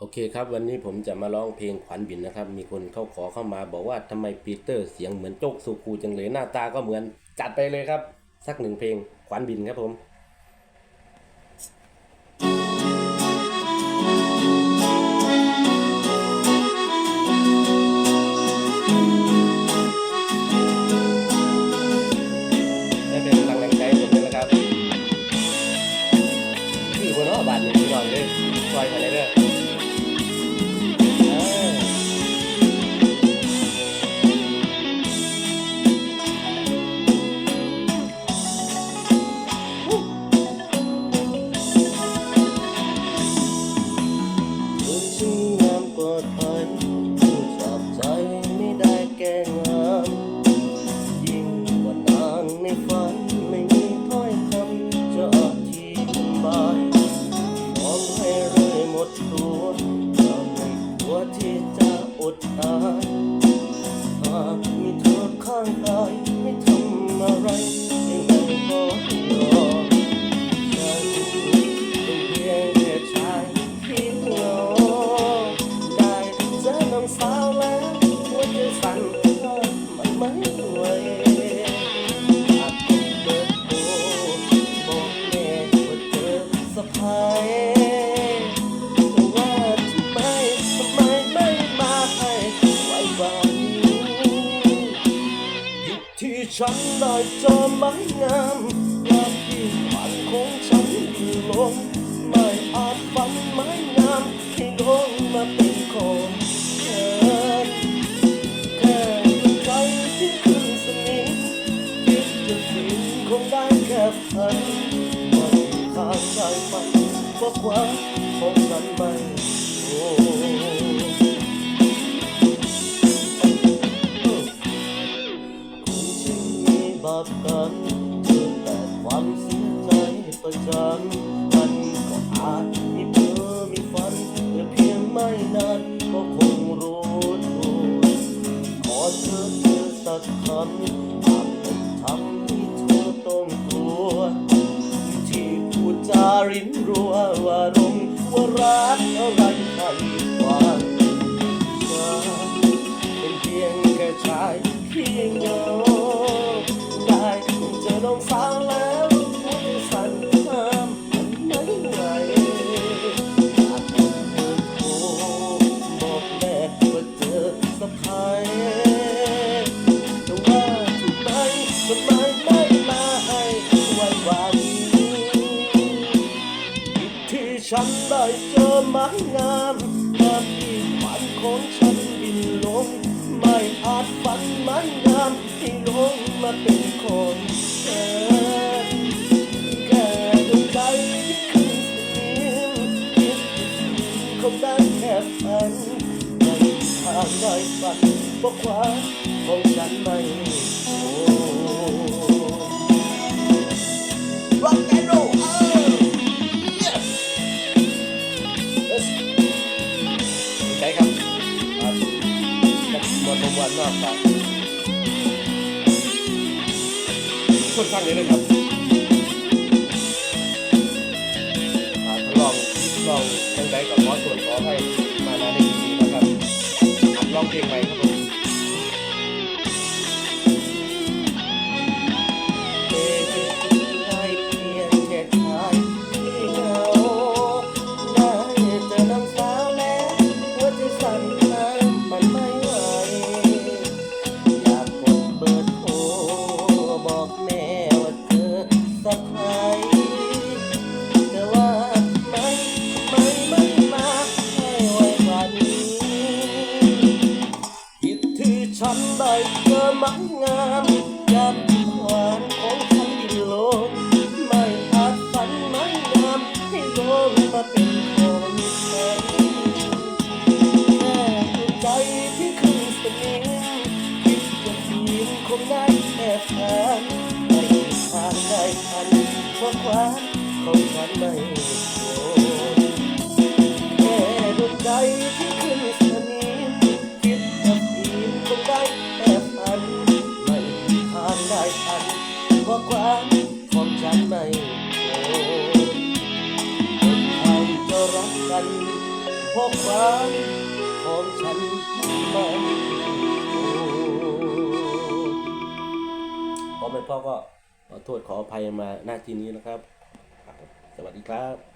โอเคครับวันนี้ผมจะมาร้องเพลงขวัญบินนะครับ มีคนเข้าขอเข้ามาบอกว่าทำไมปีเตอร์เสียงเหมือนโจกสุคูจังเลยหน้าตาก็เหมือนจัดไปเลยครับ สักหนึ่งเพลงขวัญบินครับผมได้เป็นกำลังใจ ดตัวจะไม่กลัวที่จะอดตายหากมีเธอข้างกายไม่ทำอะไรยังไงก็ยอมฉันเป็นเพียงแค่ชายที่เหงาได้เจอน้องสาวแล้วหัวใจสั่น ฉันได้เจอไม้งามงามที่ฝันของฉันอยู่ลงไม่อาจฝันไม้งามให้ลงมาเป็นของเธอแค่ใจที่ขึ้นสนิทคิดจะสิ้นคงได้แค่ฝันไม่ทางได้ฝันเพราะความของฉันไม่โอ้ บาปกันเจอแต่ความเสียใจประจำมันก็อาจมีเพ้อมีฝันแต่เพียงไม่นานก็คงรู้ตัวขอเธอเธอสักคำอาจเป็นทำให้เธอต้องกลัว ที่พูดจารินรัวว่ารงว่ารักอะไรใครฟังเป็นเพียงแค่ชายที่เงา ฉันได้เจอไม้งามงามที่ฝันของฉันบินลง ไม่อาจฝันไม้งามที่ลงมาเป็นคนแทนแค่ดวงใจที่ขึ้นสนิมคิดคงได้แค่ฝันไม่ทางได้ฝันเพราะความของฉันไม่ ค่อนข้างเลยนะครับลองลองตั้งใจกับขอส่วนขอให้มานาในนี้นะครับลองเพลงใหม่ครับ ฉันได้เจอมังงามยามที่ขวานของฉันดินลงไม่อาจฝันไม้งามให้ลงมาเป็นของแทนแค่ใจที่ขึ้นสนิมคิดว่าทีมคงได้แค่ฝันไม่มีทางได้ทันเพราะความของฉันไม่ันไม่โกรธคนไจะรักกันเพราะควาของฉันม่โพ่อแม่พ่อก็ขอโทษขออภัยมาหน้าที่นี้นะครับ สวัสดีครับ